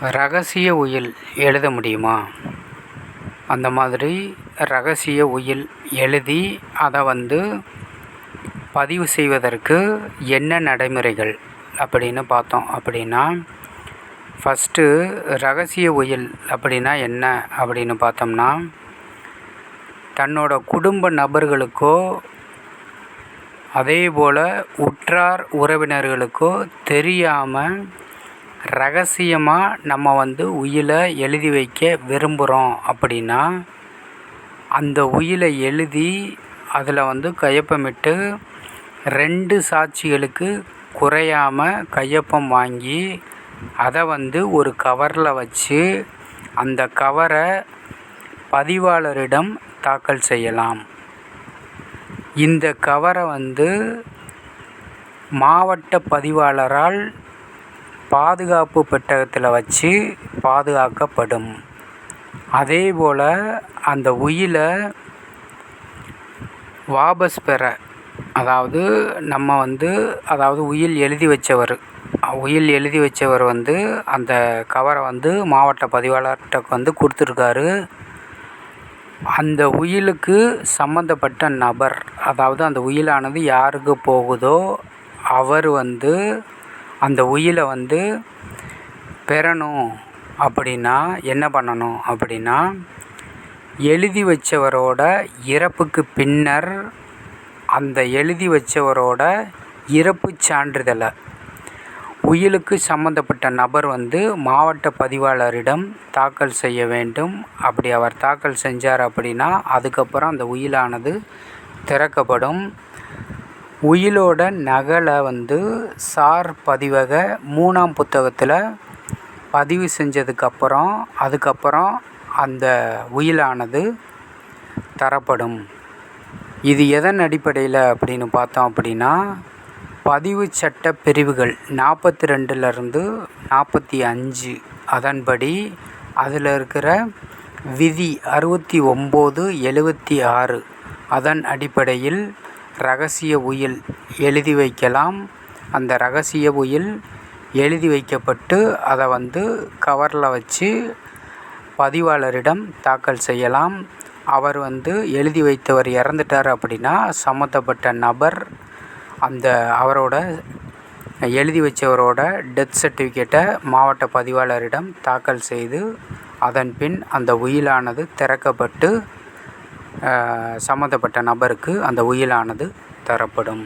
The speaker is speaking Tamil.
ரகசிய உயில் எழுத முடியுமா? அந்த மாதிரி ரகசிய உயில் எழுதி அதை வந்து பதிவு செய்வதற்கு என்ன நடைமுறைகள் அப்படின்னு பார்த்தோம் அப்படின்னா ஃபஸ்ட்டு ரகசிய உயில் அப்படின்னா என்ன அப்படின்னு பார்த்தோம்னா தன்னோட குடும்ப நபர்களுக்கோ அதே போல் உற்றார் உறவினர்களுக்கோ தெரியாமல் ரகசியமாக நம்ம வந்து உயிலை எழுதி வைக்க விரும்புகிறோம் அப்படின்னா அந்த உயிலை எழுதி அதில் வந்து கையொப்பமிட்டு ரெண்டு சாட்சிகளுக்கு குறையாமல் கையொப்பம் வாங்கி அதை வந்து ஒரு கவரில் வச்சு அந்த கவரை பதிவாளரிடம் தாக்கல் செய்யலாம். இந்த கவரை வந்து மாவட்ட பதிவாளரால் பாதுகாப்பு பெட்டகத்தில் வச்சு பாதுகாக்கப்படும். அதேபோல் அந்த உயிலை வாபஸ் பெற அதாவது நம்ம வந்து அதாவது உயில் எழுதி வச்சவர் உயில் எழுதி வச்சவர் வந்து அந்த கவரை வந்து மாவட்ட பதிவாளர்கிட்ட வந்து கொடுத்துருக்காரு. அந்த உயிலுக்கு சம்மந்தப்பட்ட நபர் அதாவது அந்த உயிலானது யாருக்கு போகுதோ அவர் வந்து அந்த உயிலை வந்து பெறணும் அப்படின்னா என்ன பண்ணணும் அப்படின்னா எழுதி வச்சவரோட இறப்புக்கு பின்னர் அந்த எழுதி வச்சவரோட இறப்புச் சான்றிதழை. உயிலுக்கு சம்மந்தப்பட்ட நபர் வந்து மாவட்ட பதிவாளரிடம் தாக்கல் செய்ய வேண்டும். அப்படி அவர் தாக்கல் செஞ்சார் அப்படின்னா அதுக்கப்புறம் அந்த உயிலானது திறக்கப்படும். உயிலோட நகலை வந்து சார் பதிவக மூணாம் புத்தகத்தில் பதிவு செஞ்சதுக்கப்புறம் அதுக்கப்புறம் அந்த உயிலானது தரப்படும். இது எதன் அடிப்படையில் அப்படின்னு பார்த்தோம் அப்படின்னா பதிவு சட்ட பிரிவுகள் நாற்பத்தி ரெண்டுலேருந்து நாற்பத்தி அஞ்சு அதன்படி அதில் இருக்கிற விதி அறுபத்தி ஒம்பது எழுபத்தி ஆறு அதன் அடிப்படையில் ரகசிய உயில் எழுதி வைக்கலாம். அந்த ரகசிய உயில் எழுதி வைக்கப்பட்டு அதை வந்து கவரில் வச்சு பதிவாளரிடம் தாக்கல் செய்யலாம். அவர் வந்து எழுதி வைத்தவர் இறந்துட்டார் அப்படின்னா சம்மந்தப்பட்ட நபர் அந்த அவரோட எழுதி வச்சவரோட டெத் சர்டிஃபிகேட்டை மாவட்ட பதிவாளரிடம் தாக்கல் செய்து அதன் பின் அந்த உயிலானது திறக்கப்பட்டு சம்மந்தப்பட்ட நபருக்கு அந்த உயிலானது தரப்படும்.